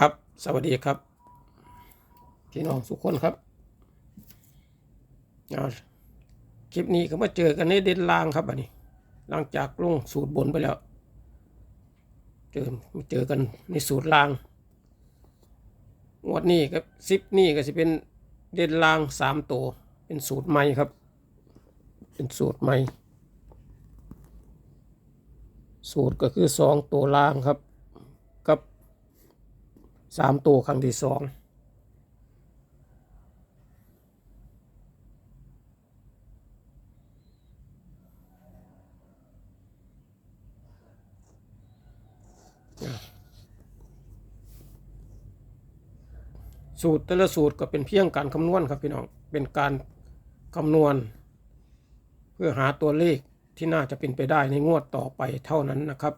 ครับ สวัสดีครับ พี่น้องสุกคนครับเอาคลิปนี้ก็มาเจอกันในเด่นลางครับอันนี้ หลังจากลงสูตรบนไปแล้ว เจอมาเจอกันในสูตรลางงวดนี้ครับซิปนี่ก็จะเป็นเด่นลางสามตัวเป็นสูตรใหม่ครับ เป็นสูตรใหม่ สูตรก็คือสองตัวล่างครับ สามตัวครั้งที่สองสูตรแต่ละสูตรก็เป็นเพียงการคำนวณครับพี่น้อง เป็นการคำนวณ เพื่อหาตัวเลขที่น่าจะเป็นไปได้ในงวดต่อไปเท่านั้นนะครับ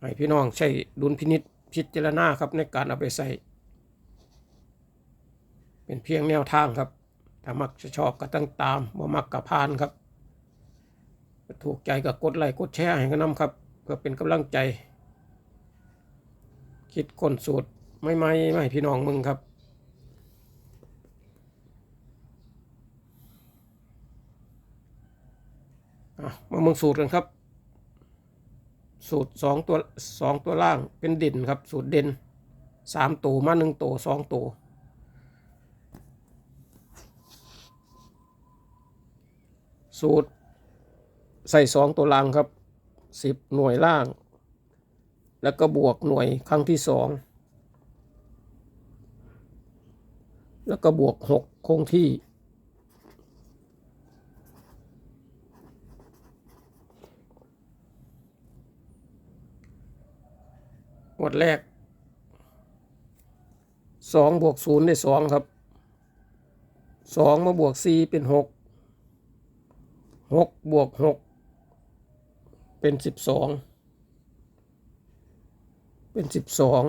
ให้พี่น้องใช้ดุลพินิษ พิจารณาครับในการเอาไปใส่เป็นเพียงแนวทางครับ ถ้ามักจะชอบก็ตั้งตามบ่มักกับพานครับ ถูกใจก็กดไลค์กดแชร์ให้กันนำครับ เพื่อเป็นกำลังใจ คิดคนสูตรไม่ไม่ไม่พี่น้องมึงครับอะมาเมืองสูตรกันครับ สูตรสองตัวสองตัวล่างเป็นเด่นครับ สูตรเด่นสามตัวมาหนึ่งตัวสองตัวสูตรใส่สองตัวล่างครับสิบหน่วยล่าง แล้วก็บวกหน่วยครั้งที่สองแล้วก็บวกหกคงที่ งวดแรกสองบวกศูนย์ได้สองครับสองมาบวกสี่เป็นหกหกบวกหกเป็นสิบสองเป็นสิบสอง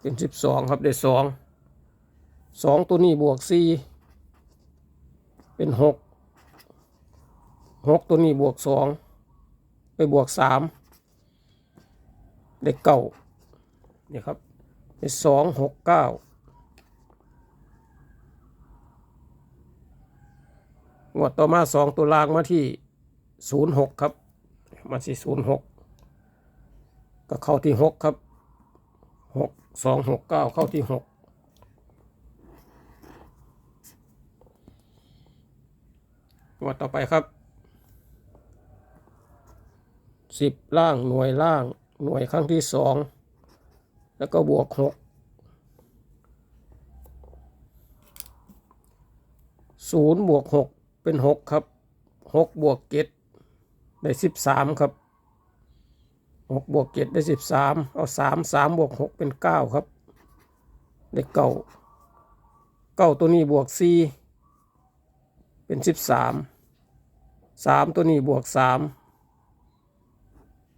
เป็นสิบสองครับได้สองสองตัวนี้บวกสี่เป็นหก หกตัวนี้บวกสองไปบวกสามได้เก้าเนี่ยครับได้สองหกเก้างวดต่อมาสองตัวล่างมาที่ศูนย์หกครับ มาที่ศูนย์หกก็เข้าที่หกครับหกสองหกเก้าเข้าที่หกงวดต่อไปครับ สิบล่างหน่วยล่าง หน่วยครั้งที่สองแล้วก็บวกหกศูนย์บวกหกเป็นหกครับหกบวกเจ็ดได้สิบสามครับหกบวกเจ็ดได้สิบสามเอาสามสามบวกหกเป็นเก้าครับ ได้เก้าเก้าตัวนี้บวกสี่เป็นสิบสามสามตัวนี้บวกสาม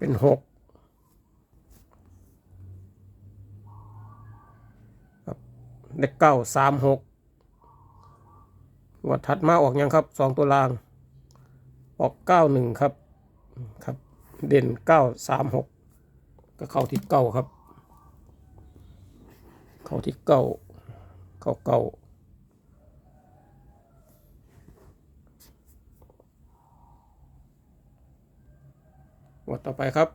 เป็นหกครับเลขเก้าสามหกงวดถัดมาออกยังครับสองตัวล่าง ออกเก้าหนึ่งครับครับ เด่นเก้าสามหกก็เข้าที่เก้าครับ เข้าที่เก้าเข้าเก้า วดต่อไปครับ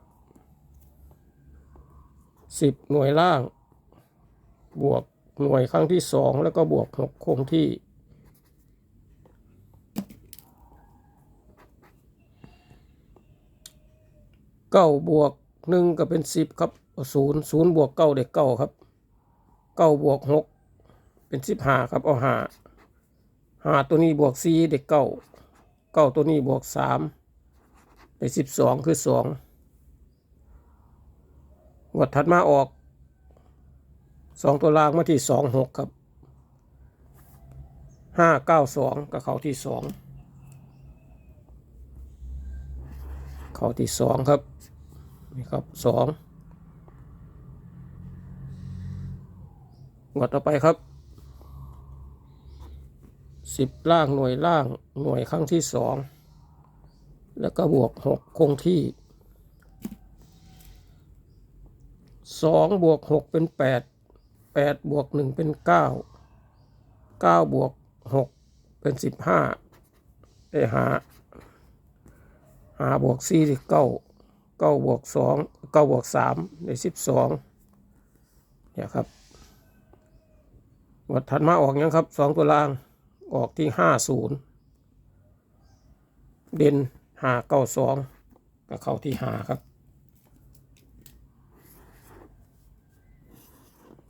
สิบหน่วยล่าง บวกหน่วยครั้งที่สองแล้วก็บวกหกคงที่ เก้าบวกหนึ่งก็เป็นสิบครับศูนย์ศูนย์บวกเก้าเด็กเก้าครับเก้าบวกหกเป็นสิบห้าครับเอาห้าห้าตัวนี้บวกสี่เด็กเก้าเก้าตัวนี้บวกสาม ได้สิบสองคือสองงวดถัดมาออกสองตัวล่างมาที่สองหกครับห้าเก้าสองกับเขาที่สองเขาที่สองครับนี่ครับสองงวดต่อไปครับสิบล่างหน่วยล่างหน่วยครั้งที่สอง แล้วก็บวกหกคงที่สองบวกหกเป็นแปดแปดบวกหนึ่งเป็นเก้าเก้าบวกหกเป็นสิบห้าได้หาหาบวกสี่สิเก้าเก้าบวกสองเก้าบวกสามได้สิบสองเนี่ยครับวัดถัดมาออกยังครับสองตัวล่างออกที่ห้าศูนย์เด่น หาเก้าสองก็เข้าที่หาครับ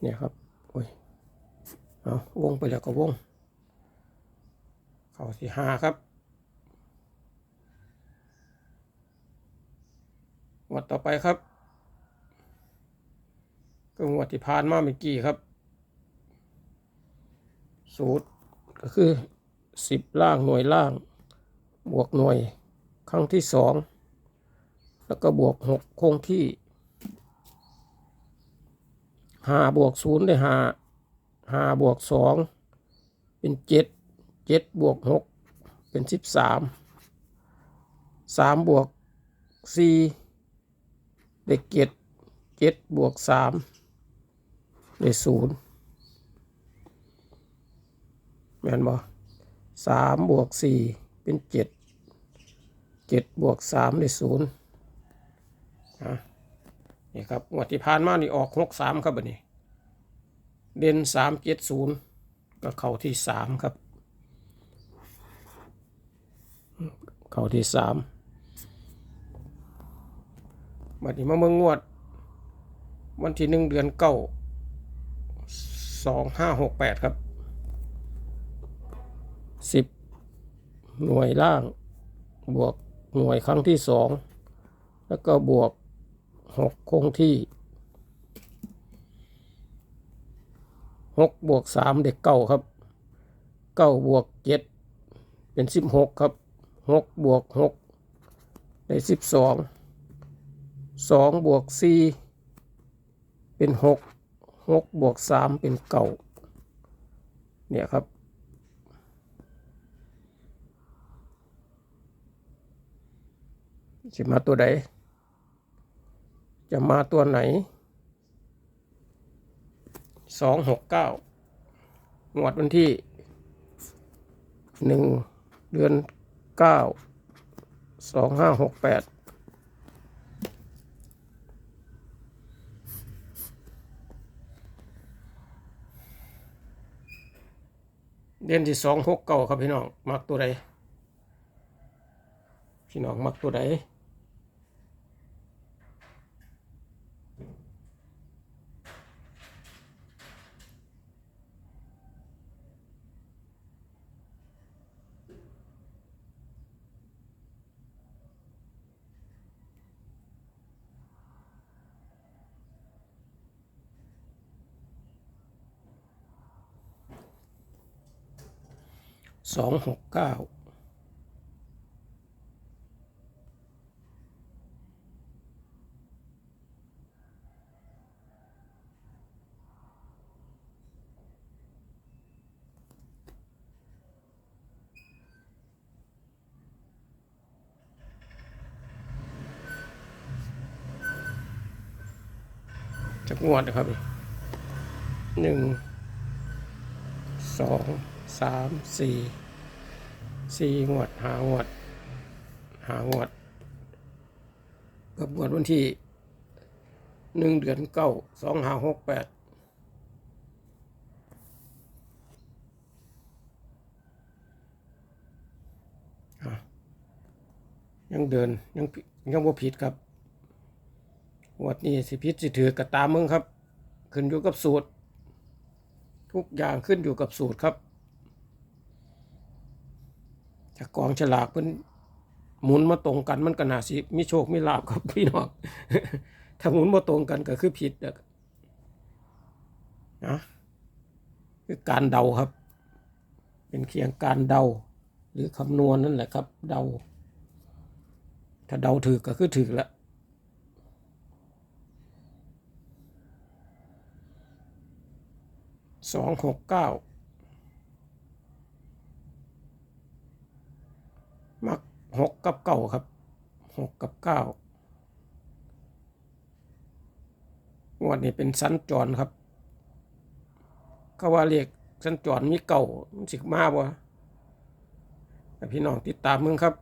เนี่ยครับ โอ้ย เอาวงไปแล้วก็วง เข้าที่หาครับงวดต่อไปครับก็งวดที่ผ่านมาเมื่อกี้ครับ สูตรก็คือสิบล่างหน่วยล่าง บวกหน่วย รั้งที่สองแล้วก็บวกหกคงที่ห้าบวกศูนย์ได้ห้าห้าบวกสองเป็นเจ็ดเจ็ดบวกหกเป็นสิบสามสามบวกสี่ได้เจ็ดเจ็ดบวกสามได้ศูนย์แม่นบ่สามบวกสี่เป็นเจ็ด เจ็ดบวกสามได้ศูนย์อะนี่ครับงวดที่ผ่านมานี่ออกหกสามครับบัดนี้ เด่นสามเจ็ดศูนย์ก็เข้าที่สามครับ เข้าที่สามบัดนี้มาเมืองงวด วันที่หนึ่งเดือนเก้าสองห้าหกแปดครับสิบหน่วยล่างบวก หน่วยครั้งที่สองแล้วก็บวกหกคงที่หกบวกสามเด็กเก้าครับเก้าบวกเจ็ดเป็นสิบหกครับหกบวกหกได้สิบสองสองบวกสี่เป็นหกหกบวกสามเป็นเก้าเนี่ยครับ จะมาตัวใด จะมาตัวไหน สองหกเก้างวดวันที่หนึ่งเดือนเก้าสองห้าหกแปดเดือนที่สองหกเก้าครับพี่น้อง มักตัวใดพี่น้องมักตัวใด สองหกเก้าจะงวดนะครับหนึ่งสองสามสี่ สี่งวดหางวดหางวดกับงวดวันที่หนึ่งเดือนเก้าสองห้าหกแปดยังเดินยังยังบ่ผิดครับงวดนี้สิผิดสิถือกระตามมึงครับ ขึ้นอยู่กับสูตร ทุกอย่างขึ้นอยู่กับสูตรครับ จากกองฉลากเพิ่นหมุนมาตรงกันมันก็น่าสิมีโชคมีลาบครับพี่น้องถ้าหมุนมาตรงกันก็คือผิดนะคือการเดาครับ เป็นเคียงการเดา หรือคำนวณนั่นแหละครับ เดา ถ้าเดาถือก็คือถือล้วสองหกเก้ามัก หกกับเก้าครับหกกับเก้างวดนี้เป็นสัญจรครับเขาว่าเรียกสัญจรมีเก่ามันสิมาบ่พี่น้องติดตามมึงครับ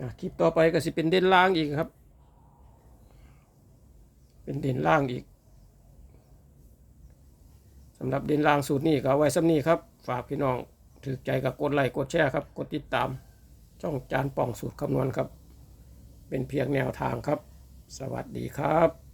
อะคลิปต่อไปก็สิเป็นเด่นล่างอีกครับ เป็นเด่นล่างอีก สำหรับเด่นล่างสูตรนี้ก็เอาไว้สำนี้ครับ ฝากพี่น้องถือใจกับกดไลค์กดแชร์ครับ กดติดตาม ช่องจานป่องสูตรคำนวณครับ เป็นเพียงแนวทางครับ สวัสดีครับ